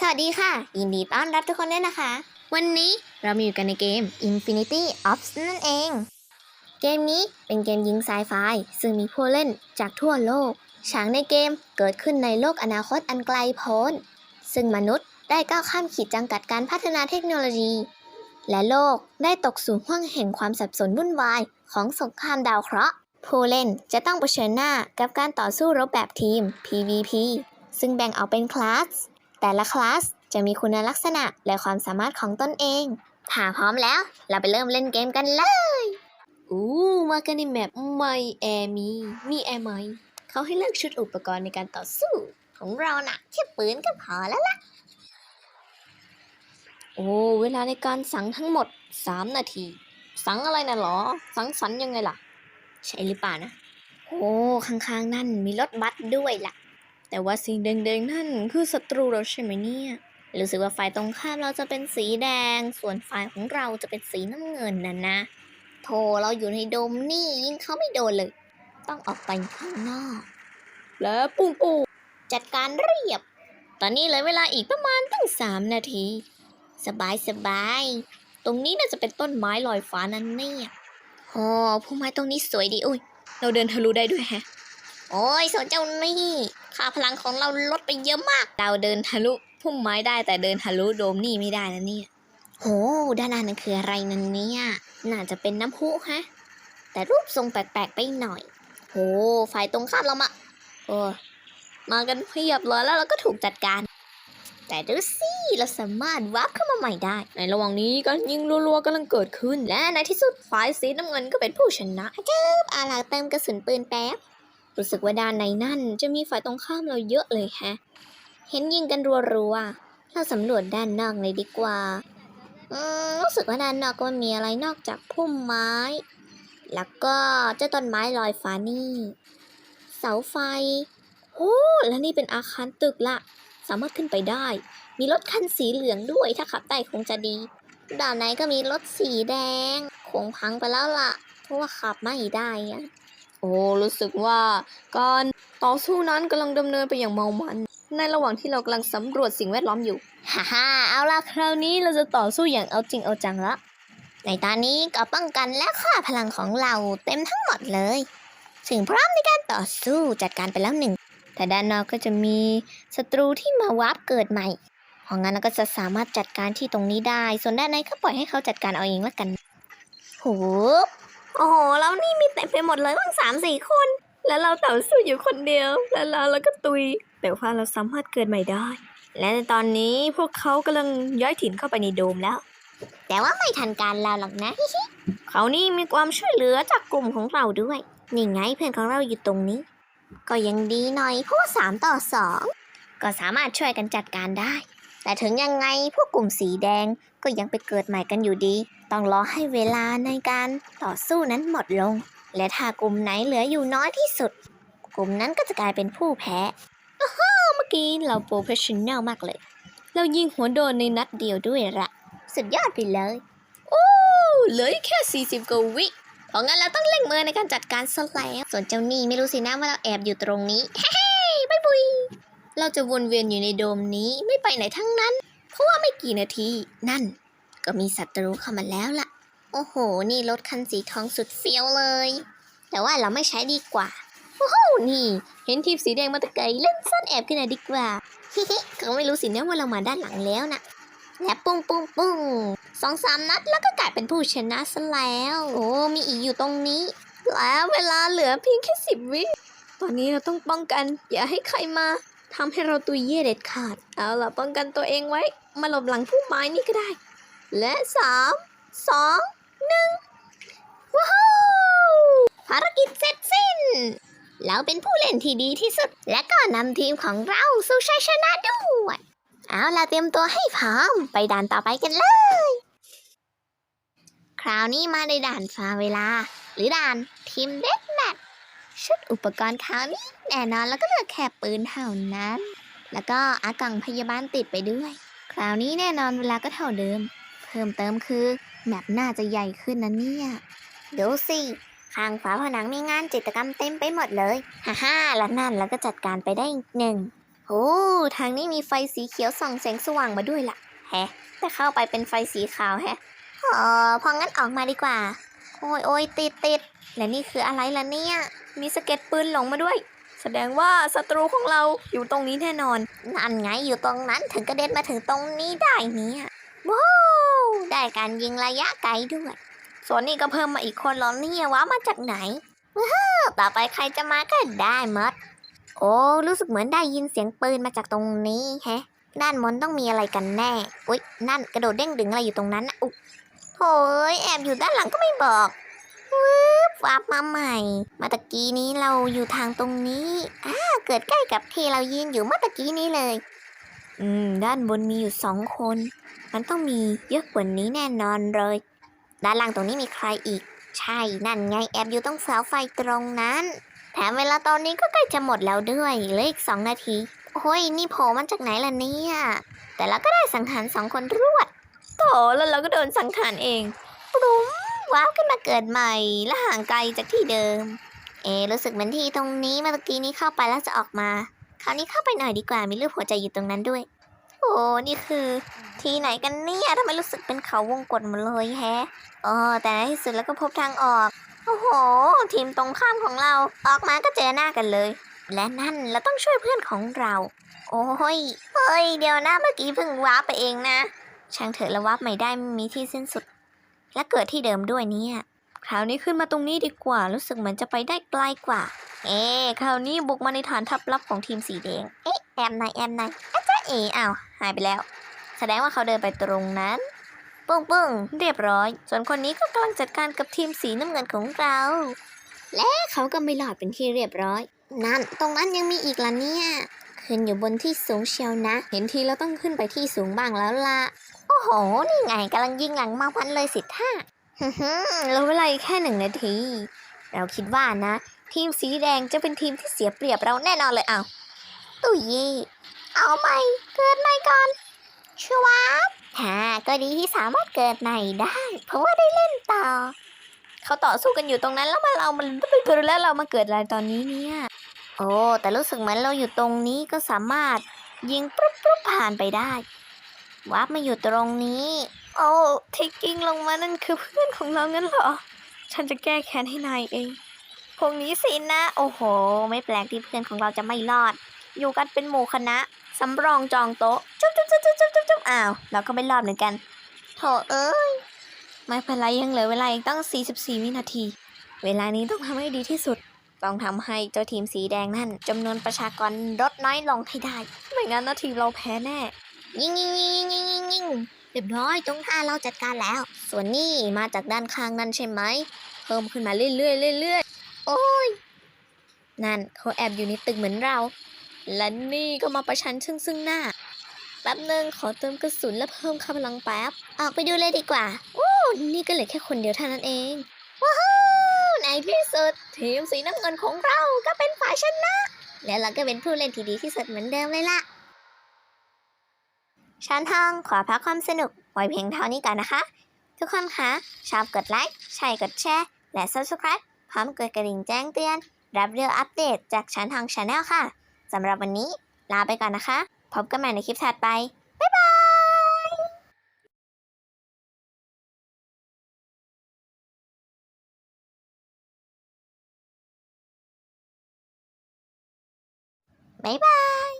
สวัสดีค่ะ ยินดีต้อนรับทุกคนด้วยนะคะ วันนี้เรามาอยู่กันในเกม Infinity Ops นั่นเอง เกมนี้เป็นเกมยิงไซไฟซึ่งมีผู้เล่นจากทั่วโลก ฉากในเกมเกิดขึ้นในโลกอนาคตอันไกลโพ้น ซึ่งมนุษย์ได้ก้าวข้ามขีดจำกัดการพัฒนาเทคโนโลยี และโลกได้ตกสู่ห้วงแห่งความสับสนวุ่นวายของสงครามดาวเคราะห์ผู้เล่นจะต้องเผชิญหน้ากับการต่อสู้รบแบบทีม PVP ซึ่งแบ่งออกเป็นคลาส แต่ละคลาสจะมีคุณลักษณะและความสามารถของตนเอง ถ้าพร้อมแล้ว เราไปเริ่มเล่นเกมกันเลย อู้มากันในแมปไม่แอร์มี มีแอร์ไหมเขาให้เลือกชุดอุปกรณ์ในการต่อสู้ ของเราน่ะแค่ปืนก็พอแล้วล่ะ โอ้เวลาในการสังทั้งหมด 3 นาที สังอะไรนะหรอ สังสรรค์ยังไงล่ะ ใช่หรือเปล่านะ โอ้ข้างๆนั่นมีรถบัสด้วยล่ะ แต่ว่าสีแดงๆนั่นคือศัตรูเราใช่ไหมเนี่ยรู้สึกว่าฝ่ายตรงข้ามเราจะเป็นสีแดง ส่วนฝ่ายของเราจะเป็นสีน้ำเงินนั่นนะโธ่เราอยู่ในโดมนี่ยิงเขาไม่โดนเลย ต้องออกไปข้างนอก แล้วปุ้งปูจัดการเรียบ ตอนนี้เหลือเวลาอีกประมาณตั้งสามนาที สบายสบาย ตรงนี้น่าจะเป็นต้นไม้ลอยฟ้านั่นเนี่ยโอ้พุ่มไม้ตรงนี้สวยดีอุ้ย เราเดินทะลุได้ด้วยแฮะ โอ้ยโซเจ้านี่ค่าพลังของเราลดไปเยอะมาก เราเดินทะลุพุ่มไม้ได้แต่เดินทะลุโดมนี่ไม่ได้นะเนี่ย โห ด้านหน้านั่นคืออะไรนั่นเนี่ย น่าจะเป็นน้ำพุฮะ แต่รูปทรงแปลกๆไปหน่อย โห ฝ่ายตรงข้ามเรามา โอ้มากันเพียบเลยแล้วเราก็ถูกจัดการ แต่ดูสิเราสามารถวาร์ปเข้ามาใหม่ได้ ในระหว่างนี้การยิงรัวๆกำลังเกิดขึ้น และในที่สุดฝ่ายสีน้ำเงินก็เป็นผู้ชนะเจิบอาลาเติมกระสุนปืนแป๊บ รู้สึกว่าด้านในนั่นจะมีฝ่ายตรงข้ามเราเยอะเลยแฮะ เห็นยิงกันรัวๆเราสำรวจด้านนอกเลยดีกว่าอืมรู้สึกว่าด้านนอกก็ไม่มีอะไรนอกจากพุ่มไม้ แล้วก็เจ้าต้นไม้ลอยฟ้านี่ เสาไฟโอ้แล้วนี่เป็นอาคารตึกละ สามารถขึ้นไปได้ มีรถคันสีเหลืองด้วยถ้าขับได้คงจะดี ด้านในก็มีรถสีแดง คงพังไปแล้วล่ะ เพราะว่าขับไม่ได้อะ โอ้รู้สึกว่าการต่อสู้นั้นกำลังดำเนินไปอย่างเมามัน ในระหว่างที่เรากำลังสำรวจสิ่งแวดล้อมอยู่ฮ่าฮ่าเอาล่ะคราวนี้เราจะต่อสู้อย่างเอาจริงเอาจังละในตอนนี้ก็ป้องกันและค่าพลังของเราเต็มทั้งหมดเลยถึงพร้อมในการต่อสู้จัดการไปแล้วหนึ่ง แต่ด้านนอกก็จะมีศัตรูที่มาวาร์ปเกิดใหม่เพราะงั้นเราก็จะสามารถจัดการที่ตรงนี้ได้ ส่วนด้านในก็ปล่อยให้เขาจัดการเอาเองละกันโห โอ้โห แล้วนี่มีเต็มไปหมดเลยตั้งสามสี่คน แล้วเราต่อสู้อยู่คนเดียว แล้วเราเราก็ตุย แต่ว่าเราสามารถเกิดใหม่ได้ และในตอนนี้พวกเขากำลังย้ายถิ่นเข้าไปในโดมแล้ว แต่ว่าไม่ทันการเราหรอกนะ เขานี่มีความช่วยเหลือจากกลุ่มของเราด้วย นี่ไงเพื่อนของเราอยู่ตรงนี้ ก็ยังดีหน่อยเพราะว่าสามต่อสองก็สามารถช่วยกันจัดการได้ แต่ถึงยังไงพวกกลุ่มสีแดงก็ยังไปเกิดใหม่กันอยู่ดี ต้องรอให้เวลาในการต่อสู้นั้นหมดลง และถ้ากลุ่มไหนเหลืออยู่น้อยที่สุด กลุ่มนั้นก็จะกลายเป็นผู้แพ้อ้าวเมื่อกี้เราโปรเฟชชั่นแนลมากเลย เรายิงหัวโดนในนัดเดียวด้วยละสุดยอดไปเลยโอ้เหลือแค่ 40กว่าวิเพราะงั้นเราต้องเล่งมือในการจัดการซะแล้วส่วนเจ้านี่ไม่รู้สินะว่าเราแอบอยู่ตรงนี้เฮ้ยบายบุยเราจะวนเวียนอยู่ในโดมนี้ไม่ไปไหนทั้งนั้น เพราะว่าไม่กี่นาทีนั่น ก็มีศัตรูเข้ามาแล้วล่ะ โอ้โห นี่รถคันสีทองสุดเฟี้ยวเลย แต่ว่าเราไม่ใช้ดีกว่าโอ้โหนี่ เห็นทีมสีแดงมาตะไกลเล่นซ่อนแอบขึ้นหนดีกว่าฮิฮิเขาไม่รู้สินะว่าเรามาด้านหลังแล้วนะและปุ้งปุ้งปุ้งสองสามนัดแล้วก็กลายเป็นผู้ชนะซะแล้ว โอ้มีอีกอยู่ตรงนี้ แล้วเวลาเหลือเพียงแค่สิบวิตอนนี้เราต้องป้องกัน อย่าให้ใครมาทำให้เราตุยเย่เด็ดขาด เอาล่ะป้องกันตัวเองไว้ มาหลบหลังพุ่มไม้นี่ก็ได้ และสามสองหนึ่งว้าวภารกิจเสร็จสิ้น เราเป็นผู้เล่นที่ดีที่สุด และก็นำทีมของเราสู่ชัยชนะด้วย เอาล่ะเตรียมตัวให้พร้อมไปด่านต่อไปกันเลย คราวนี้มาในด่านฟาเวลา หรือด่านทีมเด็ดแมทชุดอุปกรณ์คราวนี้แน่นอนแล้วก็เลือแค่ปืนเท่านั้น แล้วก็อากล่องพยาบาลติดไปด้วย คราวนี้แน่นอนเวลาก็เท่าเดิม เพิ่มเติมคือแมปน่าจะใหญ่ขึ้นนะเนี่ย ดูสิข้างฝาผนังมีงานจิตรกรรมเต็มไปหมดเลย ฮ่าฮ่าแล้วนั่นแล้วก็จัดการไปได้อีกหนึ่งโอ้ทางนี้มีไฟสีเขียวส่องแสงสว่างมาด้วยล่ะ แฮะ แต่เข้าไปเป็นไฟสีขาวแฮะอ๋อพองั้นออกมาดีกว่า โอ้ยโอ้ยติดติดและนี่คืออะไรล่ะเนี่ย มีสเก็ตปืนหลงมาด้วย แสดงว่าศัตรูของเราอยู่ตรงนี้แน่นอน นั่นไงอยู่ตรงนั้นถึงกระเด็นมาถึงตรงนี้ได้เนี่ยว้า ได้การยิงระยะไกลด้วย ส่วนนี้ก็เพิ่มมาอีกคนล้วเนี่ยว่ามาจากไหนว้าวต่อไปใครจะมาก็ได้มด โอ้ รู้สึกเหมือนได้ยินเสียงปืนมาจากตรงนี้แฮะ ด้านบนต้องมีอะไรกันแน่ อุ๊ย นั่นกระโดดเด้งดึงอะไรอยู่ตรงนั้นนะอุ๊ยโอ้ยแอบอยู่ด้านหลังก็ไม่บอกวืบวับมาใหม่ มาตะกี้นี้เราอยู่ทางตรงนี้ อ้า เกิดใกล้กับที่เรายืนอยู่เมื่อตะกี้นี้เลย อืม ด้านบนมีอยู่สองคน มันต้องมีเยอะกว่านี้แน่นอนเลย ด้านล่างตรงนี้มีใครอีก ใช่ นั่นไงแอบอยู่ตรงเสาไฟตรงนั้น แถมเวลาตอนนี้ก็ใกล้จะหมดแล้วด้วยเหลืออีกสองนาที โอ้ย นี่โผล่มาจากไหนล่ะเนี่ย แต่เราก็ได้สังหารสองคนรวดโถแล้วเราก็โดนสังหารเองปุ้มว้าวขึ้นมาเกิดใหม่ และห่างไกลจากที่เดิม เอรู้สึกเหมือนที่ตรงนี้เมื่อกี้นี้เข้าไปแล้วจะออกมา คราวนี้เข้าไปหน่อยดีกว่ามีรูปหัวใจอยู่ตรงนั้นด้วย โอ้นี่คือ ที่ไหนกันเนี่ยทำไมรู้สึกเป็นเขาวงกตหมดเลยแฮะอ๋อแต่ในที่สุดแล้วก็พบทางออก โอ้โห ทีมตรงข้ามของเราออกมาก็เจอหน้ากันเลย และนั่นเราต้องช่วยเพื่อนของเรา โอ้ยเฮ้ยเดี๋ยวนะเมื่อกี้เพิ่งว้าร์ไปเองนะ ช่างเถอะล้วว้าร์ไม่ได้ไม่มีที่สิ้นสุด และเกิดที่เดิมด้วยเนี่ยคราวนี้ขึ้นมาตรงนี้ดีกว่า รู้สึกเหมือนจะไปได้ไกลกว่า เอ๊คราวนี้บุกมาในฐานทัพลับของทีมสีแดง เอ๊ะแอมนายแอมนายอาจ้าเอ๋อ้าวหายไปแล้ว แสดงว่าเขาเดินไปตรงนั้นปึ้งปึ้งเรียบร้อย ส่วนคนนี้ก็กำลังจัดการกับทีมสีน้ำเงินของเรา และเขาก็ไม่หลอดเป็นที่เรียบร้อย นั่น ตรงนั้นยังมีอีกล่ะเนี่ย ขึ้นอยู่บนที่สูงเชียวนะ เห็นทีเราต้องขึ้นไปที่สูงบ้างแล้วล่ะ โอ้โห นี่ไงกำลังยิงหลังมาพันเลยสิท่าฮึ่มเหลือเวลาแค่หนึ่งนาที เราคิดว่านะ ทีมสีแดงจะเป็นทีมที่เสียเปรียบเราแน่นอนเลยเอาตุยเย่เอาใหม่เกิดใหม่ก่อนชัวบฮ่าก็ดีที่สามารถเกิดใหม่ได้ เพราะว่าได้เล่นต่อ เขาต่อสู้กันอยู่ตรงนั้นแล้วมาเรามันไปเกิดแล้วเรามาเกิดอะไรตอนนี้เนี่ย โอ้แต่รู้สึกเหมือนเราอยู่ตรงนี้ก็สามารถยิงปุ๊บปุ๊บผ่านไปได้วาร์ปมาอยู่ตรงนี้ โอ้ที่กิ้งลงมานั่นคือเพื่อนของเรางั้นเหรอ ฉันจะแก้แค้นให้นายเอง พวกนี้สินะ โอ้โห ไม่แปลกที่เพื่อนของเราจะไม่รอด อยู่กันเป็นหมู่คณะสำรองจองโต๊ะจุ๊บจุ๊บจุ๊บจุ๊บจุ๊บจุ๊บจุ๊บอ้าว เราก็ไม่รอดเหมือนกันโถเอ้ย ไม่เป็นไรยังเหลือเวลาอีกตั้ง 44 วินาที เวลานี้ต้องทำให้ดีที่สุด ต้องทำให้เจ้าทีมสีแดงนั่นจำนวนประชากรลดน้อยลงให้ได้ ไม่งั้นนะทีมเราแพ้แน่ ยิงยิงยิงยิงยิงยิงเรียบร้อยตรงท่าเราจัดการแล้ว ส่วนนี่มาจากด้านข้างนั่นใช่ไหม เพิ่มขึ้นมาเรื่อยๆเรื่อยๆ โอ้ย นั่นเขาแอบอยู่ในตึกเหมือนเรา และนี่ก็มาประชันซึ่งซึ่งหน้า แป๊บหนึ่งขอเติมกระสุนและเพิ่มกำลังแป๊บ ออกไปดูเลยดีกว่า โอ้นี่ก็เหลือแค่คนเดียวเท่านั้นเอง ว้าวในที่สุดทีมสีน้ำเงินของเราก็เป็นฝ่ายชนะ และเราก็เป็นผู้เล่นที่ดีที่สุดเหมือนเดิมเลยล่ะชันทองขอพักความสนุกไว้เพียงเท่านี้ก่อนนะคะ ทุกคนคะ ชอบกดไลค์ ใช่กดแชร์ และ Subscribe พร้อมกดกระดิ่งแจ้งเตือน รับเรื่องอัปเดตจากชันทองชาแนลค่ะสำหรับวันนี้ลาไปก่อนนะคะ พบกันใหม่ในคลิปถัดไปบ๊ายบาย